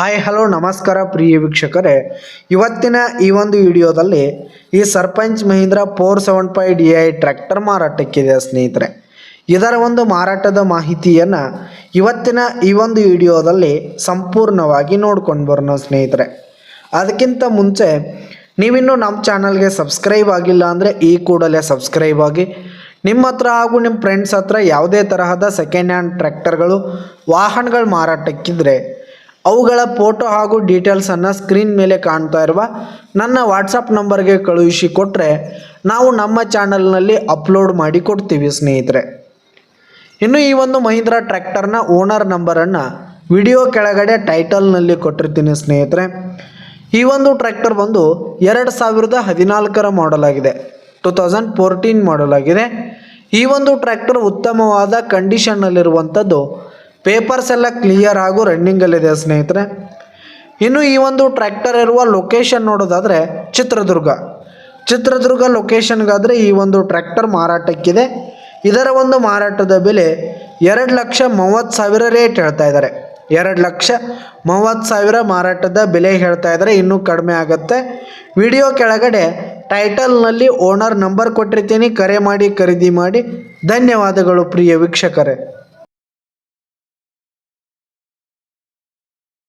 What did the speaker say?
Hi, hello, ನಮಸ್ಕಾರ ಪ್ರಿಯ ವೀಕ್ಷಕರೇ. ಇವತ್ತಿನ ಈ ಒಂದು ವಿಡಿಯೋದಲ್ಲಿ ಈ sarpanch Mahindra four seven five D I tractor ಮಾರಾಟಕ್ಕಿದೆ ಸ್ನೇಹಿತರೆ. ಇದರ ಒಂದು ಮಾರಾಟದ ಮಾಹಿತಿಯನ್ನು ಇವತ್ತಿನ ಈ ಒಂದು ವಿಡಿಯೋದಲ್ಲಿ ಸಂಪೂರ್ಣವಾಗಿ ನೋಡ್ಕೊಂಡು ಬರೋಣ ಸ್ನೇಹಿತರೆ. ಅದಕ್ಕಿಂತ ಮುಂಚೆ ನೀವಿನ್ನೂ ನಮ್ಮ ಚಾನಲ್ಗೆ ಸಬ್ಸ್ಕ್ರೈಬ್ ಆಗಿಲ್ಲ ಅಂದರೆ ಈ ಕೂಡಲೇ ಸಬ್ಸ್ಕ್ರೈಬ್ ಆಗಿ. ನಿಮ್ಮ ಹತ್ರ ಹಾಗೂ ನಿಮ್ಮ ಫ್ರೆಂಡ್ಸ್ ಹತ್ರ ಯಾವುದೇ ತರಹದ ಸೆಕೆಂಡ್ ಹ್ಯಾಂಡ್ ಟ್ರ್ಯಾಕ್ಟರ್ಗಳು ವಾಹನಗಳು ಮಾರಾಟಕ್ಕಿದ್ರೆ ಅವುಗಳ ಫೋಟೋ ಹಾಗೂ ಡೀಟೇಲ್ಸನ್ನು ಸ್ಕ್ರೀನ್ ಮೇಲೆ ಕಾಣ್ತಾ ಇರುವ ನನ್ನ ವಾಟ್ಸಪ್ ನಂಬರ್ಗೆ ಕಳುಹಿಸಿ ಕೊಟ್ಟರೆ ನಾವು ನಮ್ಮ ಚಾನಲ್ನಲ್ಲಿ ಅಪ್ಲೋಡ್ ಮಾಡಿ ಕೊಡ್ತೀವಿ, ಸ್ನೇಹಿತರೆ. ಇನ್ನು ಈ ಒಂದು ಮಹೀಂದ್ರ ಟ್ರ್ಯಾಕ್ಟರ್ನ ಓನರ್ ನಂಬರನ್ನು ವಿಡಿಯೋ ಕೆಳಗಡೆ ಟೈಟಲ್ನಲ್ಲಿ ಕೊಟ್ಟಿರ್ತೀನಿ, ಸ್ನೇಹಿತರೆ. ಈ ಒಂದು ಟ್ರ್ಯಾಕ್ಟರ್ ಬಂದು ಎರಡು ಸಾವಿರದ ಹದಿನಾಲ್ಕರ ಮಾಡಲ್ ಆಗಿದೆ ಟು ತೌಸಂಡ್ ಫೋರ್ಟೀನ್ ಮಾಡಲ್ ಆಗಿದೆ. ಈ ಒಂದು ಟ್ರ್ಯಾಕ್ಟರ್ ಉತ್ತಮವಾದ ಕಂಡೀಷನ್ನಲ್ಲಿರುವಂಥದ್ದು ಪೇಪರ್ಸ್ ಎಲ್ಲ ಕ್ಲಿಯರ್ ಹಾಗೂ ರನ್ನಿಂಗಲ್ಲಿದೆ ಸ್ನೇಹಿತರೆ. ಇನ್ನು ಈ ಒಂದು ಟ್ರ್ಯಾಕ್ಟರ್ ಇರುವ ಲೊಕೇಶನ್ ನೋಡೋದಾದರೆ ಚಿತ್ರದುರ್ಗ. ಚಿತ್ರದುರ್ಗ ಲೊಕೇಶನ್ಗಾದರೆ ಈ ಒಂದು ಟ್ರ್ಯಾಕ್ಟರ್ ಮಾರಾಟಕ್ಕಿದೆ. ಇದರ ಒಂದು ಮಾರಾಟದ ಬೆಲೆ ಎರಡು ಲಕ್ಷ ಮೂವತ್ತು ಸಾವಿರ ರೇಟ್ ಹೇಳ್ತಾ ಇದ್ದಾರೆ. ಎರಡು ಲಕ್ಷ ಮೂವತ್ತು ಸಾವಿರ ಮಾರಾಟದ ಬೆಲೆ ಹೇಳ್ತಾ ಇದ್ದಾರೆ. ಇನ್ನೂ ಕಡಿಮೆ ಆಗುತ್ತೆ. ವಿಡಿಯೋ ಕೆಳಗಡೆ ಟೈಟಲ್ನಲ್ಲಿ ಓನರ್ ನಂಬರ್ ಕೊಟ್ಟಿರ್ತೀನಿ. ಕರೆ ಮಾಡಿ, ಖರೀದಿ ಮಾಡಿ. ಧನ್ಯವಾದಗಳು ಪ್ರಿಯ ವೀಕ್ಷಕರೇ.